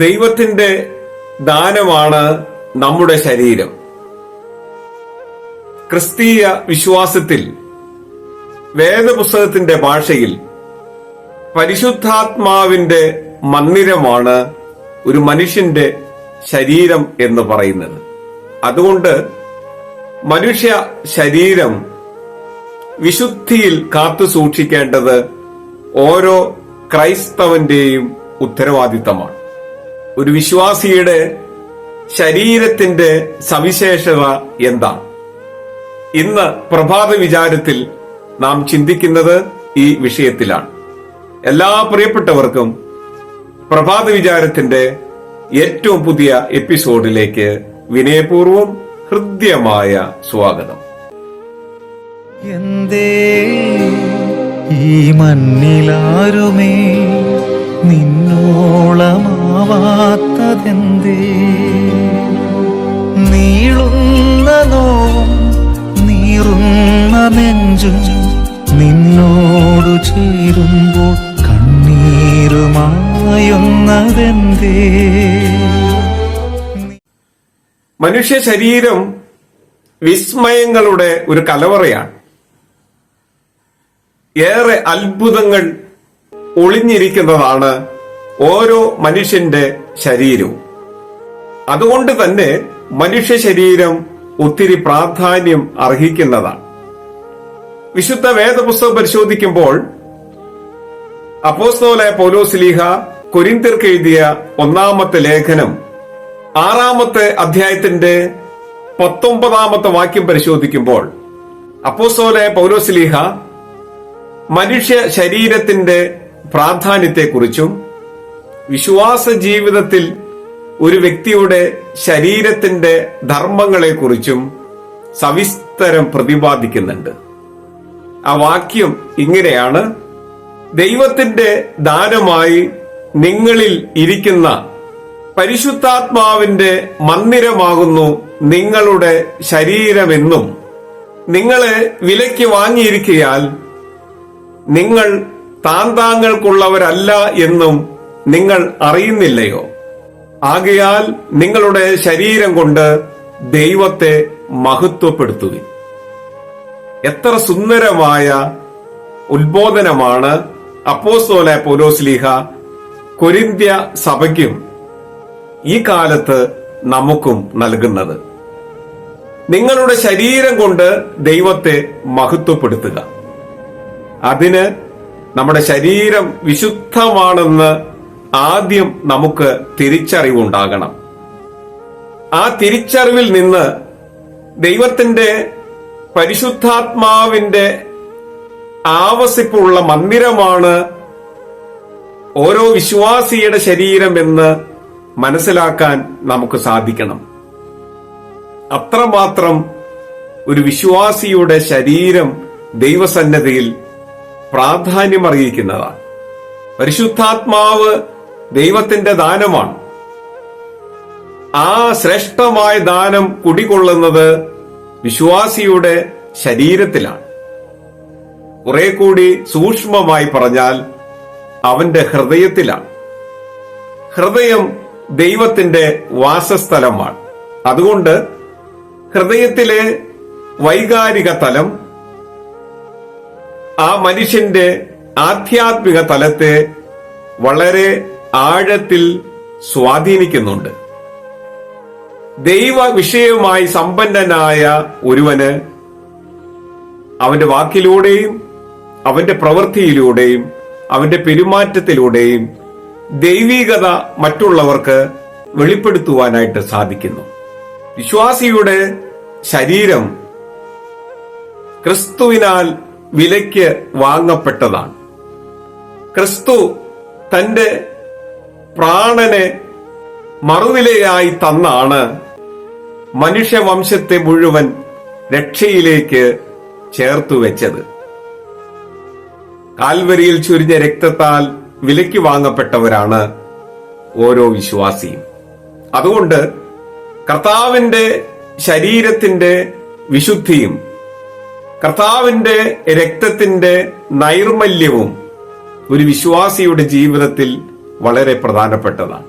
ദൈവത്തിന്റെ ദാനമാണ് നമ്മുടെ ശരീരം. ക്രിസ്തീയ വിശ്വാസത്തിൽ വേദപുസ്തകത്തിന്റെ ഭാഷയിൽ പരിശുദ്ധാത്മാവിന്റെ മന്ദിരമാണ് ഒരു മനുഷ്യന്റെ ശരീരം എന്ന് പറയുന്നത്. അതുകൊണ്ട് മനുഷ്യ ശരീരം വിശുദ്ധിയിൽ കാത്തു സൂക്ഷിക്കേണ്ടത് ഓരോ ക്രൈസ്തവന്റെയും ഉത്തരവാദിത്തമാണ്. ഒരു വിശ്വാസിയുടെ ശരീരത്തിന്റെ സവിശേഷത എന്താണ് ഇന്ന് പ്രഭാത വിചാരത്തിൽ നാം ചിന്തിക്കുന്നത് ഈ വിഷയത്തിലാണ്. എല്ലാ പ്രിയപ്പെട്ടവർക്കും പ്രഭാത വിചാരത്തിന്റെ ഏറ്റവും പുതിയ എപ്പിസോഡിലേക്ക് വിനയപൂർവം ഹൃദ്യമായ സ്വാഗതം. എന്തേ ഈ മണ്ണിലാരുമേ? നിന്നോളമാവാത്തതെന്തേ നീളുന്ന നോവും നീറുന്ന നെഞ്ചും നിന്നോടു ചേരുമ്പോൾ കണ്ണീരുമായൊന്നതെന്തേ? മനുഷ്യ ശരീരം വിസ്മയങ്ങളുടെ ഒരു കലവറയാണ്. ഏറെ അത്ഭുതങ്ങൾ ഒളിഞ്ഞിരിക്കുന്നതാണ് ഓരോ മനുഷ്യന്റെ ശരീരവും. അതുകൊണ്ട് തന്നെ മനുഷ്യ ശരീരം ഒത്തിരി പ്രാധാന്യം അർഹിക്കുന്നതാണ്. വിശുദ്ധ വേദപുസ്തകം പരിശോധിക്കുമ്പോൾ അപ്പോസ്തോലായ പൗലോസ്ലീഹ കൊരിന്തിർക്ക് എഴുതിയ ഒന്നാമത്തെ ലേഖനം ആറാമത്തെ അധ്യായത്തിന്റെ പത്തൊമ്പതാമത്തെ വാക്യം പരിശോധിക്കുമ്പോൾ അപ്പോസ്തോലായ പൗലോസ്ലീഹ മനുഷ്യ ശരീരത്തിന്റെ പ്രാധാന്യത്തെക്കുറിച്ചും വിശ്വാസ ജീവിതത്തിൽ ഒരു വ്യക്തിയുടെ ശരീരത്തിന്റെ ധർമ്മങ്ങളെ കുറിച്ചും സവിസ്തരം പ്രതിപാദിക്കുന്നുണ്ട്. ആ വാക്യം ഇങ്ങനെയാണ്. ദൈവത്തിന്റെ ദാനമായി നിങ്ങളിൽ ഇരിക്കുന്ന പരിശുദ്ധാത്മാവിന്റെ മന്ദിരമാകുന്നു നിങ്ങളുടെ ശരീരമെന്നും. നിങ്ങളെ വിലയ്ക്ക് വാങ്ങിയിരിക്കയാൽ നിങ്ങൾ താന്താങ്ങൾക്കുള്ളവരല്ല എന്നും നിങ്ങൾ അറിയുന്നില്ലയോ? ആകയാൽ നിങ്ങളുടെ ശരീരം കൊണ്ട് ദൈവത്തെ മഹത്വപ്പെടുത്തുക എത്ര സുന്ദരമായ ഉത്ബോധനമാണ് അപ്പോസ്തോല പൗലോസ്ലീഹ കൊരിന്ത്യ സഭയ്ക്കും ഈ കാലത്ത് നമുക്കും നൽകുന്നത്. നിങ്ങളുടെ ശരീരം കൊണ്ട് ദൈവത്തെ മഹത്വപ്പെടുത്തുക. അതിന് നമ്മുടെ ശരീരം വിശുദ്ധമാണെന്ന് ആദ്യം നമുക്ക് തിരിച്ചറിവുണ്ടാകണം. ആ തിരിച്ചറിവിൽ നിന്ന് ദൈവത്തിന്റെ പരിശുദ്ധാത്മാവിന്റെ ആവസിപ്പുള്ള മന്ദിരമാണ് ഓരോ വിശ്വാസിയുടെ ശരീരം എന്ന് മനസ്സിലാക്കാൻ നമുക്ക് സാധിക്കണം. അത്രമാത്രം ഒരു വിശ്വാസിയുടെ ശരീരം ദൈവസന്നദ്ധയിൽ പ്രാധാന്യമറിയിക്കുന്നതാണ് പരിശുദ്ധാത്മാവ് ദൈവത്തിന്റെ ദാനമാണ്. ആ ശ്രേഷ്ഠമായ ദാനം കുടികൊള്ളുന്നത് വിശ്വാസിയുടെ ശരീരത്തിലാണ്. കുറെ കൂടി സൂക്ഷ്മമായി പറഞ്ഞാൽ അവന്റെ ഹൃദയത്തിലാണ്. ഹൃദയം ദൈവത്തിന്റെ വാസസ്ഥലമാണ്. അതുകൊണ്ട് ഹൃദയത്തിലെ വൈകാരിക തലം ആ മനുഷ്യന്റെ ആധ്യാത്മിക തലത്തെ വളരെ ആഴത്തിൽ സ്വാധീനിക്കുന്നുണ്ട്. ദൈവ വിഷയവുമായി സമ്പന്നനായ ഒരുവന് അവന്റെ വാക്കിലൂടെയും അവന്റെ പ്രവൃത്തിയിലൂടെയും അവന്റെ പെരുമാറ്റത്തിലൂടെയും ദൈവീകത മറ്റുള്ളവർക്ക് വെളിപ്പെടുത്തുവാനായിട്ട് സാധിക്കുന്നു. വിശ്വാസിയുടെ ശരീരം ക്രിസ്തുവിനാൽ വിലയ്ക്ക് വാങ്ങപ്പെട്ടതാണ്. ക്രിസ്തു തന്റെ പ്രാണനെ മറുവിലയായി തന്നാണ് മനുഷ്യവംശത്തെ മുഴുവൻ രക്ഷയിലേക്ക് ചേർത്തു വെച്ചത്. കാൽവരിയിൽ ചുരിഞ്ഞ രക്തത്താൽ വിലയ്ക്ക് വാങ്ങപ്പെട്ടവരാണ് ഓരോ വിശ്വാസിയും. അതുകൊണ്ട് കർത്താവിന്റെ ശരീരത്തിന്റെ വിശുദ്ധിയും കർത്താവിന്റെ രക്തത്തിന്റെ നൈർമല്യവും ഒരു വിശ്വാസിയുടെ ജീവിതത്തിൽ വളരെ പ്രധാനപ്പെട്ടതാണ്.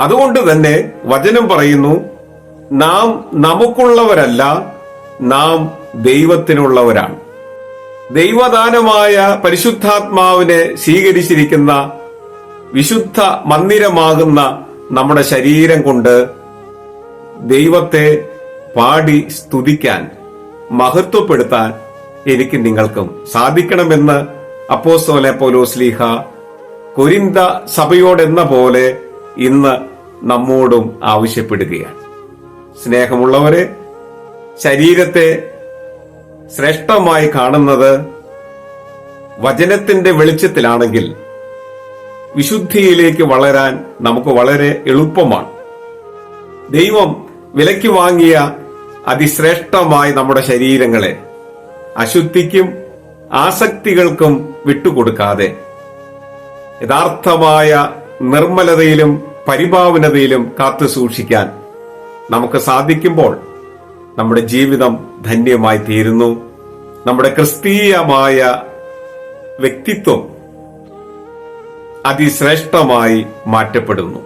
അതുകൊണ്ട് തന്നെ വചനം പറയുന്നു നാം നമുക്കുള്ളവരല്ല നാം ദൈവത്തിനുള്ളവരാണ്. ദൈവദാനമായ പരിശുദ്ധാത്മാവിനെ സ്വീകരിച്ചിരിക്കുന്ന വിശുദ്ധ മന്ദിരമാകുന്ന നമ്മുടെ ശരീരം കൊണ്ട് ദൈവത്തെ പാടി സ്തുതിക്കാൻ മഹത്വപ്പെടുത്താൻ എനിക്ക് നിങ്ങൾക്കും സാധിക്കണമെന്ന് അപ്പോസ്തോലെ പൗലോസ്ലീഹ കൊരിന്ത സഭയോടെന്ന പോലെ ഇന്ന് നമ്മോടും ആവശ്യപ്പെടുകയാണ്. സ്നേഹമുള്ളവരെ ശരീരത്തെ ശ്രേഷ്ഠമായി കാണുന്നത് വചനത്തിന്റെ വെളിച്ചത്തിലാണെങ്കിൽ വിശുദ്ധിയിലേക്ക് വളരാൻ നമുക്ക് വളരെ എളുപ്പമാണ്. ദൈവം വിലയ്ക്ക് വാങ്ങിയ അതിശ്രേഷ്ഠമായി നമ്മുടെ ശരീരങ്ങളെ അശുദ്ധിക്കും ആസക്തികൾക്കും വിട്ടുകൊടുക്കാതെ യഥാർത്ഥമായ നിർമ്മലതയിലും പരിഭാവനതയിലും കാത്തു സൂക്ഷിക്കാൻ നമുക്ക് സാധിക്കുമ്പോൾ നമ്മുടെ ജീവിതം ധന്യമായി തീരുന്നു. നമ്മുടെ ക്രിസ്തീയമായ വ്യക്തിത്വം അതിശ്രേഷ്ഠമായി മാറ്റപ്പെടുന്നു.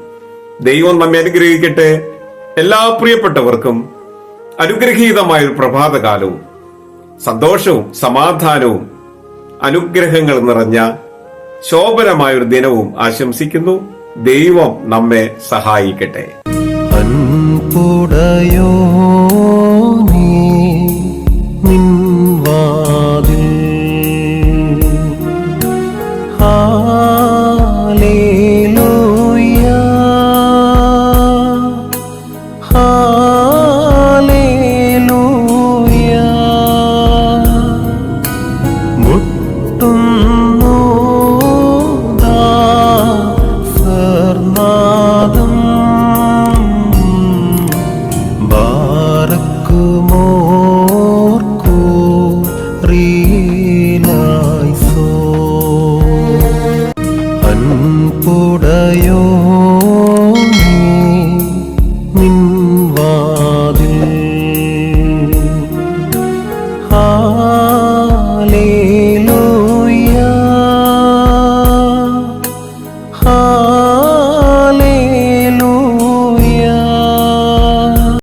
ദൈവം നമ്മെ അനുഗ്രഹിക്കട്ടെ. എല്ലാ പ്രിയപ്പെട്ടവർക്കും അനുഗ്രഹീതമായ ഒരു പ്രഭാതകാലവും സന്തോഷവും സമാധാനവും അനുഗ്രഹങ്ങൾ നിറഞ്ഞ ശോഭനമായ ഒരു ദിനവും ആശംസിക്കുന്നു. ദൈവം നമ്മെ സഹായിക്കട്ടെ. അൻപുടയോ